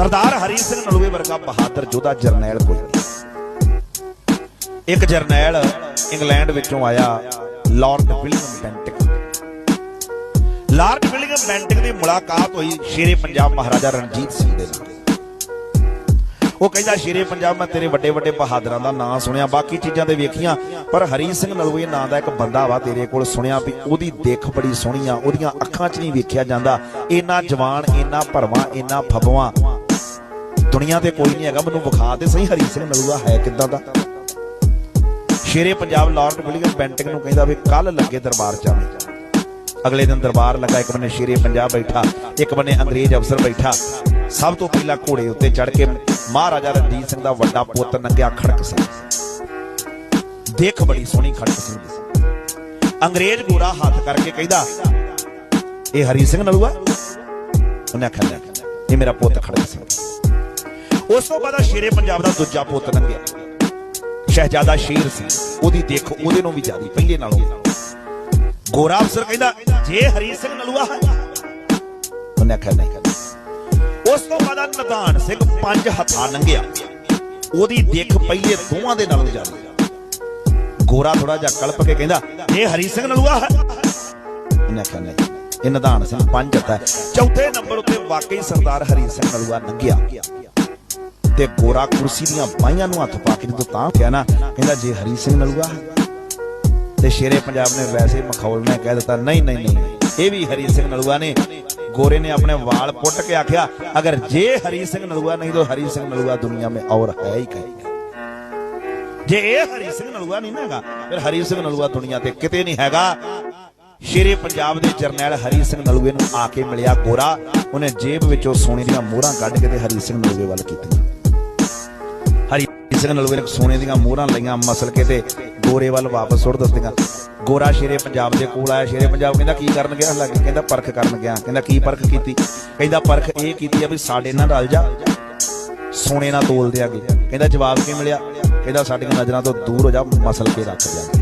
ਸਰਦਾਰ ਹਰੀ ਸਿੰਘ ਨਲੂਏ ਵਰਗਾ ਬਹਾਦਰ ਜੋਧਾ ਜਰਨੈਲ ਕੋਈ ਨਹੀਂ। ਇੱਕ ਜਰਨੈਲ ਇੰਗਲੈਂਡ ਵਿੱਚੋਂ ਆਇਆ lord William Bentinck lord William Bentinck ਦੀ ਮੁਲਾਕਾਤ ਹੋਈ ਸ਼ੇਰੇ ਪੰਜਾਬ ਮਹਾਰਾਜਾ ਰਣਜੀਤ ਸਿੰਘ ਦੇ ਨਾਲ। ਉਹ ਕਹਿੰਦਾ, ਸ਼ੇਰੇ ਪੰਜਾਬ, ਮੈਂ ਤੇਰੇ ਵੱਡੇ ਵੱਡੇ ਬਹਾਦਰਾਂ ਦਾ ਨਾਂ ਸੁਣਿਆ, ਬਾਕੀ ਚੀਜ਼ਾਂ ਤੇ ਵੇਖੀਆਂ, ਪਰ ਹਰੀ ਸਿੰਘ ਨਲੂਏ ਨਾਂ ਦਾ ਇੱਕ ਬੰਦਾ ਵਾ ਤੇਰੇ ਕੋਲ ਸੁਣਿਆ ਵੀ ਉਹਦੀ ਦਿੱਖ ਬੜੀ ਸੋਹਣੀ ਆ, ਉਹਦੀਆਂ ਅੱਖਾਂ 'ਚ ਨਹੀਂ ਵੇਖਿਆ ਜਾਂਦਾ। ਇੰਨਾ ਜਵਾਨ, ਇੰਨਾ ਭਰਵਾਂ, ਇੰਨਾ ਫਬਵਾ ਦੁਨੀਆ ਤੇ ਕੋਈ ਨਹੀਂ ਹੈਗਾ, ਮੈਨੂੰ ਵਿਖਾ ਦੇ, ਸਹੀ ਹਰੀ ਸਿੰਘ ਨਲੂਆ ਹੈ ਕਿੱਦਾਂ ਦਾ? Shere Punjab lord William Bentinck ਨੂੰ ਕਹਿੰਦਾ ਵੀ ਕੱਲ ਲੱਗੇ ਦਰਬਾਰ ਚ ਅਗਲੇ ਦਿਨ ਦਰਬਾਰ ਲੱਗਾ, ਇੱਕ ਬੰਨੇ ਸ਼ੇਰੇ ਪੰਜਾਬ ਬੈਠਾ, ਇੱਕ ਬੰਨੇ ਅੰਗਰੇਜ਼ ਅਫਸਰ ਬੈਠਾ। ਸਭ ਤੋਂ ਪਹਿਲਾਂ ਘੋੜੇ ਉੱਤੇ ਚੜ ਕੇ ਮਹਾਰਾਜਾ ਰਣਜੀਤ ਸਿੰਘ ਦਾ ਵੱਡਾ ਪੁੱਤ ਨੰਗਿਆ ਖੜਕ ਸਿੰਘ। ਦੇਖ ਬੜੀ ਸੋਹਣੀ ਖੜਕ ਸਿੰਘ। ਅੰਗਰੇਜ਼ ਗੋਰਾ ਹੱਥ ਕਰਕੇ ਕਹਿੰਦਾ, ਇਹ ਹਰੀ ਸਿੰਘ ਨਲੂਆ? ਉਹਨੇ ਆਖਿਆ ਇਹ ਮੇਰਾ ਪੁੱਤ ਖੜਕ ਸਿੰਘ। ਉਸ ਤੋਂ ਬਾਅਦ ਸ਼ੇਰੇ ਪੰਜਾਬ ਦਾ ਦੂਜਾ ਪੁੱਤ ਲੰਘਿਆ। ਸ਼ਹਿਜ਼ਾਦਾ ਸ਼ੇਰ ਸੀ। ਉਹਦੀ ਦੇਖ ਉਹਦੇ ਨੂੰ ਵੀ ਜ਼ਿਆਦੀ, ਪਹਿਲੇ ਨਾਲੋਂ। ਗੋਰਾ ਅਫਸਰ ਕਹਿੰਦਾ, ਜੇ ਹਰੀ ਸਿੰਘ ਨਲੂਆ ਹੈ। ਉਹਨੇ ਆਖਿਆ, ਨਹੀਂ ਕਰਦਾ ਉਸ ਤੋਂ ਬਾਅਦ ਨਦਾਨ ਸਿੰਘ ਪੰਜ ਹੱਥਾਂ ਲੰਘਿਆ। ਉਹਦੀ ਦੇਖ ਪਹਿਲੇ ਦੋਵਾਂ ਦੇ ਨਾਲੋਂ ਜ਼ਿਆਦੀ। ਗੋਰਾ ਥੋੜਾ ਜਿਹਾ ਕਲਪ ਕੇ ਕਹਿੰਦਾ ਇਹ ਹਰੀ ਸਿੰਘ ਨਲੂਆ ਹੈ। ਉਹਨੇ ਆਖਿਆ, ਨਹੀਂ। ਇਹ ਨਦਾਨ ਸਿੰਘ ਪੰਜ ਹੱਥਾਂ ਚੌਥੇ ਨੰਬਰ ਉੱਤੇ ਵਾਕਈ ਸਰਦਾਰ ਹਰੀ ਸਿੰਘ ਨਲੂਆ ਲੰਘਿਆ। ਤੇ ਗੋਰਾ ਕੁਰਸੀ ਦੀਆਂ ਬਾਈਆਂ ਨੂੰ ਹੱਥ ਪਾ ਕੇ ਤਾਂ ਕਿਹਾ ਨਾ, ਕਹਿੰਦਾ ਜੇ ਹਰੀ ਸਿੰਘ ਨਲੂਆ ਤੇ ਸ਼ੇਰੇ ਪੰਜਾਬ ਨੇ ਵੈਸੇ ਮਖੌਲ ਨੇ ਕਹਿ ਦਿੱਤਾ, ਨਹੀਂ ਨਹੀਂ ਨਹੀਂ ਇਹ ਵੀ ਹਰੀ ਸਿੰਘ ਨਲੂਆ ਨੇ। ਗੋਰੇ ਨੇ ਆਪਣੇ ਵਾਲ ਪੁੱਟ ਕੇ ਆਖਿਆ, ਅਗਰ ਜੇ ਹਰੀ ਸਿੰਘ ਨਲੂਆ ਨਹੀਂ ਤਾਂ ਹਰੀ ਸਿੰਘ ਨਲੂਆ ਦੁਨੀਆ ਮੇ ਔਰ ਹੈ ਹੀ ਕਹੀ ਜੇ ਇਹ ਹਰੀ ਸਿੰਘ ਨਲੂਆ ਨਹੀਂ ਨਾਗਾ ਫਿਰ ਹਰੀ ਸਿੰਘ ਨਲੂਆ ਦੁਨੀਆ ਤੇ ਕਿਤੇ ਨਹੀਂ ਹੈਗਾ। ਸ਼ੇਰੇ ਪੰਜਾਬ ਦੇ ਜਰਨੈਲ ਹਰੀ ਸਿੰਘ ਨਲੂਏ ਨੂੰ ਆ ਕੇ ਮਿਲਿਆ ਗੋਰਾ, ਉਹਨੇ ਜੇਬ ਵਿੱਚੋਂ ਸੋਨੇ ਦੀਆਂ ਮੋਹਰਾਂ ਕੱਢ ਕੇ ਤੇ ਹਰੀ ਸਿੰਘ ਨਲੂਏ ਵੱਲ ਕੀਤੀਆਂ। ਕਿਸੇ ਨਾਲ ਨਲੂਏ ਸੋਨੇ ਦੀਆਂ ਮੋਹਰਾਂ ਲਈਆਂ ਮਸਲ ਕੇ ਤੇ ਗੋਰੇ ਵੱਲ ਵਾਪਸ ਸੁੱਟ ਦਿੱਤੀਆਂ। ਗੋਰਾ ਸ਼ੇਰੇ ਪੰਜਾਬ ਦੇ ਕੋਲ ਆਇਆ, ਸ਼ੇਰੇ ਪੰਜਾਬ ਕਹਿੰਦਾ ਕੀ ਕਰਨ ਗਿਆ? ਲੱਗ ਕਹਿੰਦਾ ਪਰਖ ਕਰਨ ਗਿਆ, ਕਹਿੰਦਾ ਕੀ ਪਰਖ ਕੀਤੀ? ਕਹਿੰਦਾ ਪਰਖ ਇਹ ਕੀਤੀ ਆ ਵੀ ਸਾਡੇ ਨਾਲ ਰਲ ਜਾ। ਸੋਨੇ ਨਾਲ ਤੋਲ ਦਿਆਂਗੇ ਕਹਿੰਦਾ ਜਵਾਬ ਕੀ ਮਿਲਿਆ? ਕਹਿੰਦਾ ਸਾਡੀਆਂ ਨਜ਼ਰਾਂ ਤੋਂ ਦੂਰ ਹੋ ਜਾ, ਮਸਲ ਕੇ ਰੱਖ ਜਾ